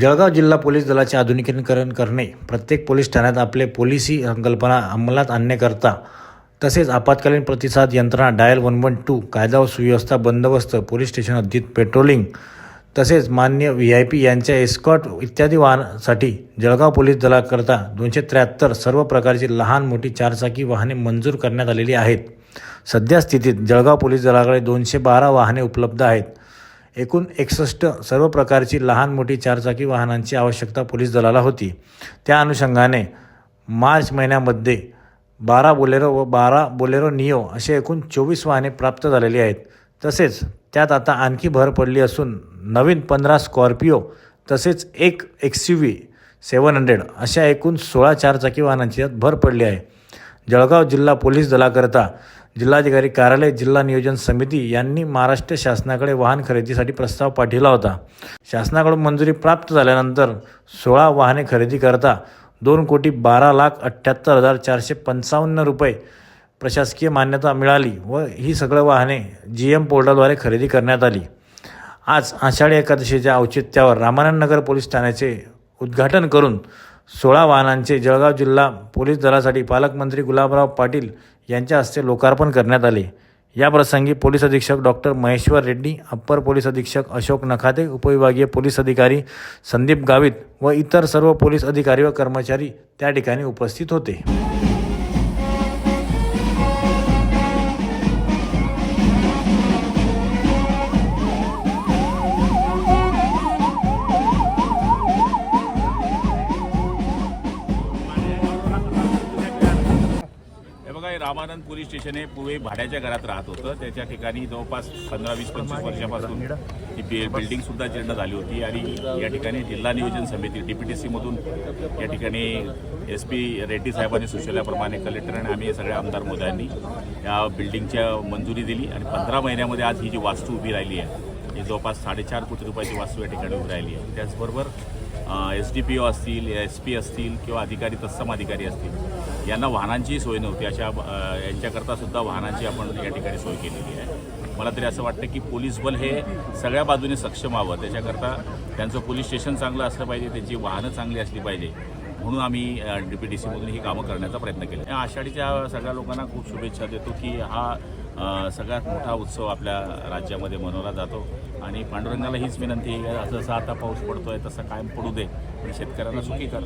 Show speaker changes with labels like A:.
A: जळगाव जिल्हा पोलीस दलाचे आधुनिकीकरण करणे. प्रत्येक पोलीस ठाण्यात आपले पोलिसी संकल्पना अंमलात आणण्याकरता तसेच आपत्कालीन प्रतिसाद यंत्रणा डायल वन वन टू कायदा व सुव्यवस्था बंदोबस्त पोलीस स्टेशन हद्दीत पेट्रोलिंग तसेच मान्य व्ही आय पी यांच्या एस्कॉट इत्यादी वाहनासाठी जळगाव पोलीस दलाकरता दोनशे त्र्याहत्तर सर्व प्रकारची लहान मोठी चारचाकी वाहने मंजूर करण्यात आलेली आहेत. सध्या स्थितीत जळगाव पोलीस दलाकडे दोनशे बारा वाहने उपलब्ध आहेत. एकूण एकसष्ट सर्व प्रकारची लहान मोठी चारचाकी वाहनांची आवश्यकता पोलीस दलाला होती. त्या अनुषंगाने मार्च महिन्यामध्ये बारा बोलेरो व बारा बोलेरो नियो असे एकूण चोवीस वाहने प्राप्त झालेली आहेत. तसेच त्यात आता आणखी भर पडली असून नवीन पंधरा स्कॉर्पिओ तसेच एक X U V seven hundred अशा एकूण सोळा चारचाकी वाहनांची यात भर पडली आहे. जळगाव जिल्हा पोलीस दलाकरता जिल्हाधिकारी कार्यालय जिल्हा नियोजन समिती यांनी महाराष्ट्र शासनाकडे वाहन खरेदीसाठी प्रस्ताव पाठविला होता. शासनाकडून मंजुरी प्राप्त झाल्यानंतर सोळा वाहने खरेदी करता दोन कोटी बारा लाख अठ्ठ्याहत्तर हजार चारशे पंचावन्न रुपये प्रशासकीय मान्यता मिळाली व ही सगळं वाहने जी एम पोर्टलद्वारे खरेदी करण्यात आली. आज आषाढी एकादशीच्या औचित्यावर रामानंद नगर पोलीस ठाण्याचे उद्घाटन करून सोळा वाहनांचे जळगाव जिल्हा पोलीस दलासाठी पालकमंत्री गुलाबराव पाटील यांच्या हस्ते लोकार्पण करण्यात आले. या प्रसंगी पोलीस अधीक्षक doctor Maheshwar Reddy upper police अधीक्षक अशोक नखाते उपविभागीय पोलीस अधिकारी संदीप गावित व इतर सर्व पोलीस अधिकारी व कर्मचारी त्या ठिकाणी उपस्थित होते.
B: रामानंद पोलीस स्टेशन हे पूर्वी भाड्याच्या घरात राहत होतं. त्याच्या ठिकाणी जवळपास पंधरा वीस पंचवीस वर्षापासून ही बिल्डिंग सुद्धा जीर्ण झाली होती आणि या ठिकाणी जिल्हा नियोजन समिती डी पी टी सीमधून या ठिकाणी एस पी रेड्डी साहेबांनी सुचवल्याप्रमाणे कलेक्टर आणि आम्ही सगळ्या आमदार मोदयांनी या बिल्डिंगच्या मंजुरी दिली आणि पंधरा महिन्यामध्ये आज ही जी वास्तू उभी राहिली आहे ही जवळपास साडेचार कोटी रुपयाची वास्तू या ठिकाणी उभी राहिली आहे. त्याचबरोबर एस डी पी ओ असतील एस पी असतील किंवा अधिकारी तत्सम अधिकारी असतील यांना वाहनांचीही सोय नव्हती. अशा यांच्याकरता सुद्धा वाहनांची आपण या ठिकाणी सोय केलेली आहे. मला तरी असं वाटतं की पोलीस बल हे सगळ्या बाजूने सक्षम व्हावं त्याच्याकरता त्यांचं पोलीस स्टेशन चांगलं असलं पाहिजे त्यांची वाहनं चांगली असली पाहिजे म्हणून आम्ही डी पी टी सीमधून ही कामं करण्याचा प्रयत्न केला. आषाढीच्या सगळ्या लोकांना खूप शुभेच्छा देतो की हा सगळ्यात मोठा उत्सव आपल्या राज्यामध्ये मनवला जातो. आणि पांडुरंगाला हीच विनंती आहे जसं आता पाऊस पडतोय तसं कायम पडू दे आणि शेतकऱ्यांना सुखी कर.